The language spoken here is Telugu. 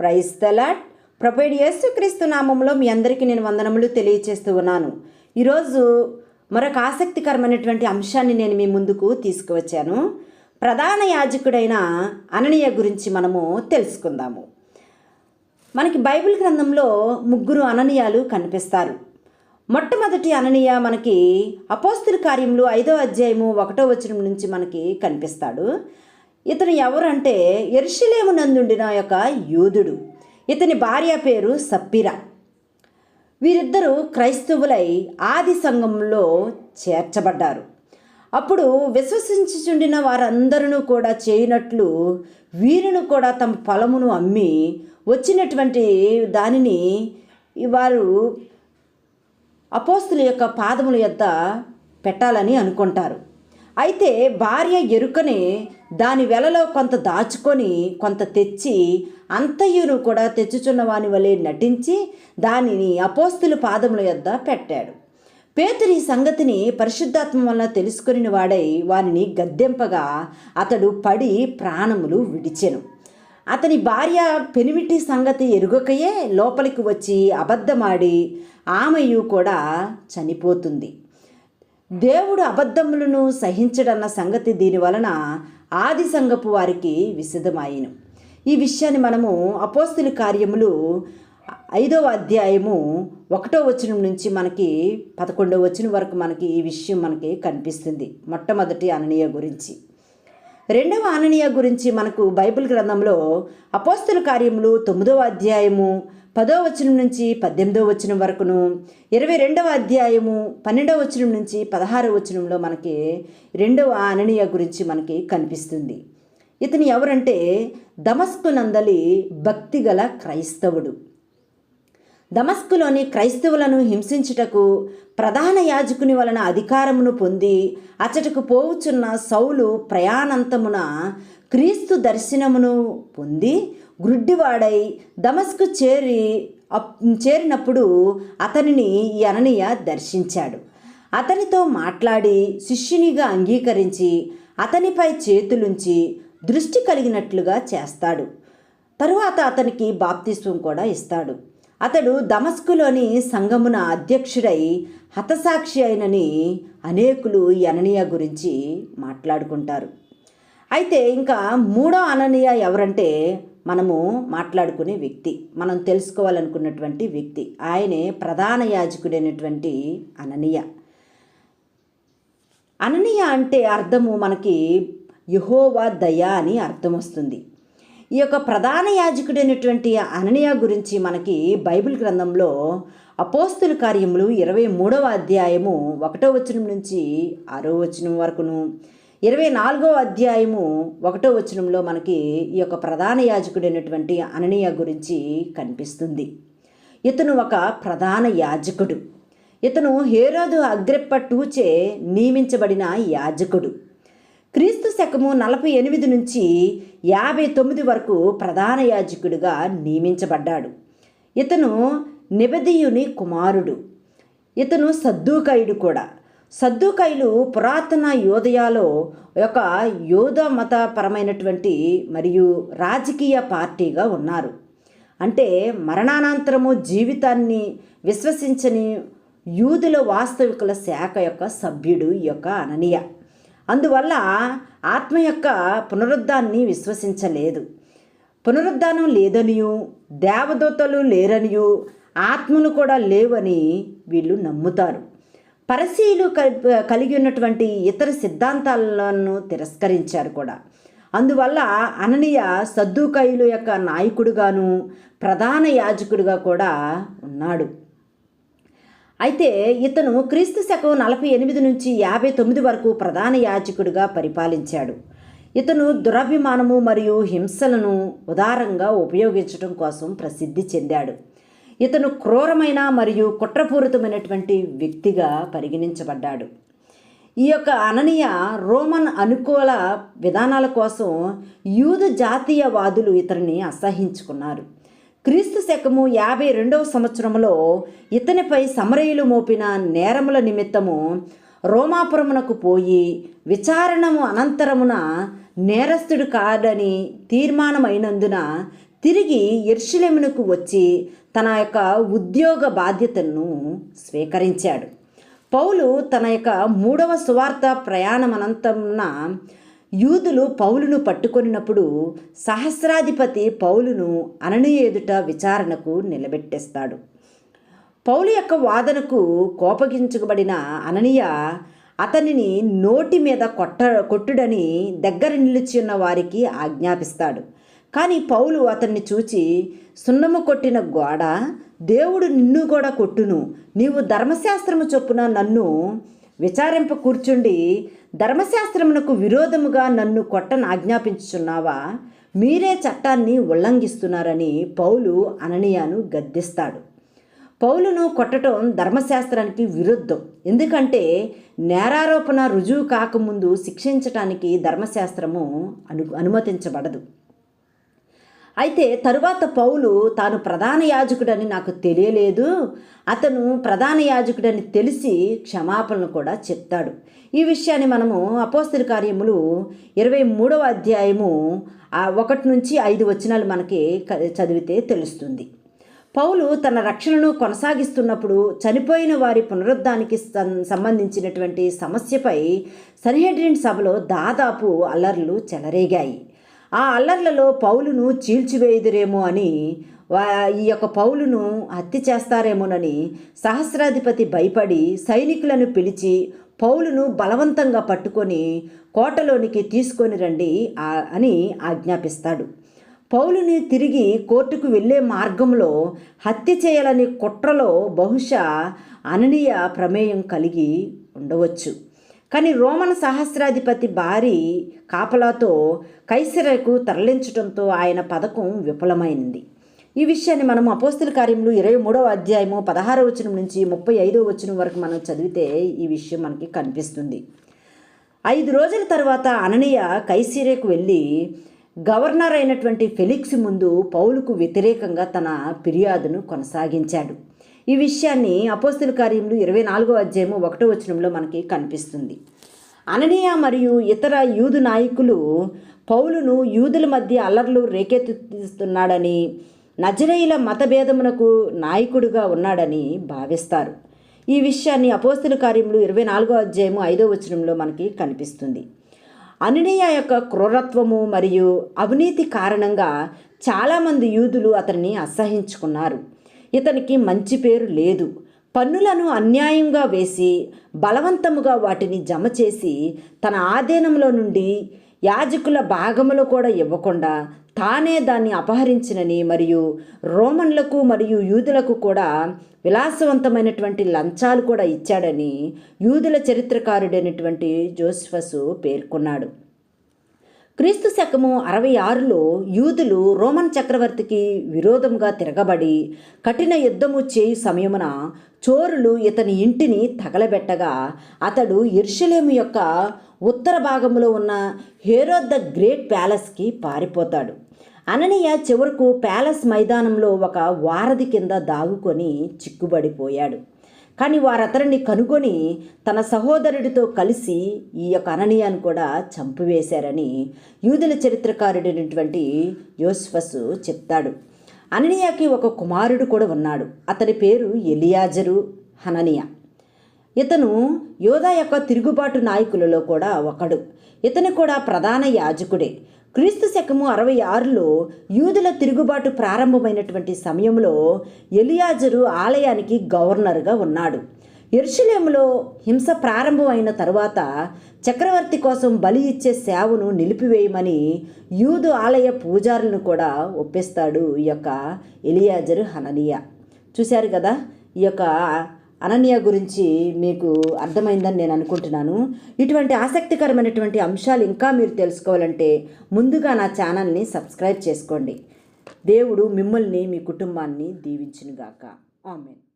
ప్రైజ్ తలాట్ ప్రొపైడ్ యేసుక్రీస్తు నామంలో మీ అందరికీ నేను వందనములు తెలియచేస్తూ ఉన్నాను. ఈరోజు మరొక ఆసక్తికరమైనటువంటి అంశాన్ని నేను మీ ముందుకు తీసుకువచ్చాను. ప్రధాన యాజకుడైన అననీయ గురించి మనము తెలుసుకుందాము. మనకి బైబిల్ గ్రంథంలో ముగ్గురు అననీయాలు కనిపిస్తారు. మొట్టమొదటి అననీయ మనకి అపోస్తుల కార్యములు ఐదో అధ్యాయము ఒకటో వచనం నుంచి మనకి కనిపిస్తాడు. ఇతను ఎవరంటే ఎరుషలేము నందుండిన యొక్క యూదుడు. ఇతని భార్య పేరు సప్పిర. వీరిద్దరూ క్రైస్తవులై ఆది సంఘంలో చేర్చబడ్డారు. అప్పుడు విశ్వసించుచుండిన వారందరూ కూడా చేయనట్లు వీరును కూడా తమ పొలమును అమ్మి వచ్చినటువంటి దానిని వారు అపోస్తుల యొక్క పాదముల యొద్ద పెట్టాలని అనుకుంటారు. అయితే భార్య ఎరుకనే దాని వెలలో కొంత దాచుకొని కొంత తెచ్చి అంతయును కూడా తెచ్చుచున్న వాని వలె నటించి దానిని అపోస్తుల పాదముల యొద్ద పెట్టాడు. పేతురు సంగతిని పరిశుద్ధాత్మ వల్ల తెలుసుకుని వాడై వారిని గద్దెంపగా అతడు పడి ప్రాణములు విడిచెను. అతని భార్య పెనిమిటి సంగతి ఎరుగకయే లోపలికి వచ్చి అబద్ధమాడి ఆమెయు కూడా చనిపోతుంది. దేవుడు అబద్ధములను సహించడన్న సంగతి దీని వలన ఆది సంగపు వారికి విశదమాయిను. ఈ విషయాన్ని మనము అపోస్తుల కార్యములు ఐదవ అధ్యాయము ఒకటో వచనం నుంచి మనకి పదకొండవ వచనం వరకు మనకి ఈ విషయం మనకి కనిపిస్తుంది మొట్టమొదటి అననీయ గురించి. రెండవ అననీయ గురించి మనకు బైబిల్ గ్రంథంలో అపోస్తుల కార్యములు తొమ్మిదవ అధ్యాయము పదో వచనం నుంచి పద్దెనిమిదో వచనం వరకును ఇరవై రెండవ అధ్యాయము పన్నెండవ వచనం నుంచి పదహారవ వచనంలో మనకి రెండవ అననీయ గురించి మనకి కనిపిస్తుంది. ఇతను ఎవరంటే దమస్కు నందలి భక్తిగల క్రైస్తవుడు. దమస్కులోని క్రైస్తవులను హింసించుటకు ప్రధాన యాజకుని వలన అధికారమును పొంది అచ్చటకు పోవుచున్న సౌలు ప్రయాణంతమున క్రీస్తు దర్శనమును పొంది గ్రుడ్డివాడై దమస్కు చేరి అప్- చేరినప్పుడు అతనిని ఈ అననీయ దర్శించాడు. అతనితో మాట్లాడి శిష్యునిగా అంగీకరించి అతనిపై చేతులుంచి దృష్టి కలిగినట్లుగా చేస్తాడు. తరువాత అతనికి బాప్తిస్వం కూడా ఇస్తాడు. అతడు దమస్కులోని సంఘమున అధ్యక్షుడై హతసాక్షి అయినని అనేకులు ఈ అననీయ గురించి మాట్లాడుకుంటారు. అయితే ఇంకా మూడో అననీయ ఎవరంటే మనము మాట్లాడుకునే వ్యక్తి మనం తెలుసుకోవాలనుకున్నటువంటి వ్యక్తి. ఆయనే ప్రధాన యాజకుడైనటువంటి అననీయ. అననీయ అంటే అర్థము మనకి యహోవా దయ అని అర్థం వస్తుంది. ఈ యొక్క ప్రధాన యాజకుడైనటువంటి అననీయ గురించి మనకి బైబిల్ గ్రంథంలో అపోస్తుల కార్యములు ఇరవై మూడవ అధ్యాయము ఒకటో వచనం నుంచి ఆరో వచనం వరకును ఇరవై నాలుగో అధ్యాయము ఒకటో వచనంలో మనకి ఈ యొక్క ప్రధాన యాజకుడైనటువంటి అననీయ గురించి కనిపిస్తుంది. ఇతను ఒక ప్రధాన యాజకుడు. ఇతను హేరోదు అగ్రిప్ప టూచే నియమించబడిన యాజకుడు. క్రీస్తు శకము నలభై ఎనిమిది నుంచి యాభై తొమ్మిది వరకు ప్రధాన యాజకుడిగా నియమించబడ్డాడు. ఇతను నిబదీయుని కుమారుడు. ఇతను సద్దూకయుడు కూడా. సద్దుకైలు పురాతన యోదయాలో ఒక యోధ మతపరమైనటువంటి మరియు రాజకీయ పార్టీగా ఉన్నారు. అంటే మరణానంతరము జీవితాన్ని విశ్వసించని యూదుల వాస్తవికుల శాఖ యొక్క సభ్యుడు ఈ యొక్క అననీయ. అందువల్ల ఆత్మ యొక్క పునరుద్ధాన్ని విశ్వసించలేదు. పునరుద్ధానం లేదనియు దేవదూతలు లేరనియు ఆత్మలు కూడా లేవని వీళ్ళు నమ్ముతారు. పరసీలు కలిగి ఉన్నటువంటి ఇతర సిద్ధాంతాలను తిరస్కరించారు కూడా. అందువల్ల అననీయ సద్దుకైలు యొక్క నాయకుడుగాను ప్రధాన యాజకుడిగా కూడా ఉన్నాడు. అయితే ఇతను క్రీస్తు శకం నలభై ఎనిమిది నుంచి యాభై తొమ్మిది వరకు ప్రధాన యాజకుడిగా పరిపాలించాడు. ఇతను దురభిమానము మరియు హింసలను ఉదారంగా ఉపయోగించడం కోసం ప్రసిద్ధి చెందాడు. ఇతను క్రూరమైన మరియు కుట్రపూరితమైనటువంటి వ్యక్తిగా పరిగణించబడ్డాడు. ఈ యొక్క అననీయ రోమన్ అనుకూల విధానాల కోసం యూద జాతీయవాదులు ఇతన్ని అసహించుకున్నారు. క్రీస్తు శకము యాభై రెండవ సంవత్సరంలో ఇతనిపై సమరయులు మోపిన నేరముల నిమిత్తము రోమాపురమునకు పోయి విచారణము అనంతరమున నేరస్తుడు కాడని తీర్మానమైనందున తిరిగి ఎర్షిలెమునకు వచ్చి తన యొక్క ఉద్యోగ బాధ్యతను స్వీకరించాడు. పౌలు తన యొక్క మూడవ సువార్త ప్రయాణమనంతమున యూదులు పౌలును పట్టుకొనినప్పుడు సహస్రాధిపతి పౌలును అననీయ ఎదుట విచారణకు నిలబెట్టేస్తాడు. పౌలు యొక్క వాదనకు కోపగించబడిన అననీయ అతనిని నోటి మీద కొట్ట కొట్టుడని దగ్గర నిలిచి ఉన్న వారికి ఆజ్ఞాపిస్తాడు. కానీ పౌలు అతన్ని చూచి సున్నము కొట్టిన గోడ దేవుడు నిన్ను కూడా కొట్టును. నీవు ధర్మశాస్త్రము చొప్పున నన్ను విచారింప కూర్చుండి ధర్మశాస్త్రమునకు విరోధముగా నన్ను కొట్టను ఆజ్ఞాపించుచున్నావా? మీరే చట్టాన్ని ఉల్లంఘిస్తున్నారని పౌలు అననీయాను గద్దిస్తాడు. పౌలును కొట్టడం ధర్మశాస్త్రానికి విరుద్ధం. ఎందుకంటే నేరారోపణ రుజువు కాకముందు శిక్షించటానికి ధర్మశాస్త్రము అను అనుమతించబడదు. అయితే తరువాత పౌలు తాను ప్రధాన యాజకుడని నాకు తెలియలేదు. అతను ప్రధాన యాజకుడని తెలిసి క్షమాపణలు కూడా చెప్తాడు. ఈ విషయాన్ని మనము అపోస్తల కార్యములు ఇరవై మూడవ అధ్యాయము ఒకటి నుంచి ఐదు వచనాలు మనకి చదివితే తెలుస్తుంది. పౌలు తన రక్షణను కొనసాగిస్తున్నప్పుడు చనిపోయిన వారి పునరుద్ధానికి సం- సంబంధించినటువంటి సమస్యపై సన్హెడ్రిన్ సభలో దాదాపు అల్లర్లు చెలరేగాయి. ఆ అల్లర్లలో పౌలును చీల్చివేయుదురేమో అని ఈ యొక్క పౌలును హత్య చేస్తారేమోనని సహస్రాధిపతి భయపడి సైనికులను పిలిచి పౌలును బలవంతంగా పట్టుకొని కోటలోనికి తీసుకొని రండి అని ఆజ్ఞాపిస్తాడు. పౌలుని తిరిగి కోర్టుకు వెళ్ళే మార్గంలో హత్య చేయాలని కుట్రలో బహుశా అననీయ ప్రమేయం కలిగి ఉండవచ్చు. కానీ రోమన్ సహస్రాధిపతి భారీ కాపలాతో కైసరకు తరలించడంతో ఆయన పథకం విఫలమైంది. ఈ విషయాన్ని మనం అపోస్తుల కార్యములు ఇరవై మూడవ అధ్యాయము పదహారవ వచనం నుంచి ముప్పై ఐదవ వచనం వరకు మనం చదివితే ఈ విషయం మనకి కనిపిస్తుంది. ఐదు రోజుల తర్వాత అననీయ కైసీరేకు వెళ్ళి గవర్నర్ అయినటువంటి ఫెలిక్స్ ముందు పౌలుకు వ్యతిరేకంగా తన ఫిర్యాదును కొనసాగించాడు. ఈ విషయాన్ని అపోస్తుల కార్యములు ఇరవై నాలుగో అధ్యాయము ఒకటో వచనంలో మనకి కనిపిస్తుంది. అననీయ మరియు ఇతర యూదు నాయకులు పౌలును యూదుల మధ్య అల్లర్లు రేకెత్తిస్తున్నాడని నజరేయుల మతభేదమునకు నాయకుడిగా ఉన్నాడని భావిస్తారు. ఈ విషయాన్ని అపోస్తుల కార్యములు ఇరవై నాలుగో అధ్యాయము ఐదో వచనంలో మనకి కనిపిస్తుంది. అననీయ యొక్క క్రూరత్వము మరియు అవినీతి కారణంగా చాలామంది యూదులు అతన్ని అసహించుకున్నారు. ఇతనికి మంచి పేరు లేదు. పన్నులను అన్యాయంగా వేసి బలవంతముగా వాటిని జమ చేసి తన ఆధీనంలో నుండి యాజకుల భాగములు కూడా ఇవ్వకుండా తానే దాన్ని అపహరించినని మరియు రోమన్లకు మరియు యూదులకు కూడా విలాసవంతమైనటువంటి లంచాలు కూడా ఇచ్చాడని యూదుల చరిత్రకారుడైనటువంటి జోస్ఫసు పేర్కొన్నాడు. క్రీస్తు శకము అరవై ఆరులో యూదులు రోమన్ చక్రవర్తికి విరోధంగా తిరగబడి కఠిన యుద్ధము చేయు సమయమున చోరులు ఇతని ఇంటిని తగలబెట్టగా అతడు ఎర్షలేము యొక్క ఉత్తర భాగంలో ఉన్న హేరోద్ ద గ్రేట్ ప్యాలెస్కి పారిపోతాడు. అననీయ చివరకు ప్యాలెస్ మైదానంలో ఒక వారధి కింద దాగుకొని చిక్కుబడిపోయాడు. కానీ వారతనిని కనుగొని తన సహోదరుడితో కలిసి ఈ యొక్క అననీయాను కూడా చంపివేశారని యూదుల చరిత్రకారుడైనటువంటి యోస్ఫస్ చెప్తాడు. అననీయాకి ఒక కుమారుడు కూడా ఉన్నాడు. అతని పేరు ఎలియాజరు హననియా. ఇతను యోధా యొక్క తిరుగుబాటు నాయకులలో కూడా ఒకడు. ఇతను కూడా ప్రధాన యాజకుడే. క్రీస్తు శకము అరవై ఆరులో యూదుల తిరుగుబాటు ప్రారంభమైనటువంటి సమయంలో ఎలియాజరు ఆలయానికి గవర్నర్గా ఉన్నాడు. ఎరుషలేములో హింస ప్రారంభమైన తరువాత చక్రవర్తి కోసం బలి ఇచ్చే సేవను నిలిపివేయమని యూదు ఆలయ పూజారులను కూడా ఒప్పిస్తాడు ఈ యొక్క ఎలియాజరు హననీయ. చూశారు కదా? ఈ యొక్క అనన్య గురించి మీకు అర్థమైందని నేను అనుకుంటున్నాను. ఇటువంటి ఆసక్తికరమైనటువంటి అంశాలు ఇంకా మీరు తెలుసుకోవాలంటే ముందుగా నా ఛానల్ని సబ్స్క్రైబ్ చేసుకోండి. దేవుడు మిమ్మల్ని మీ కుటుంబాన్ని దీవించునుగాక. ఆమెన్.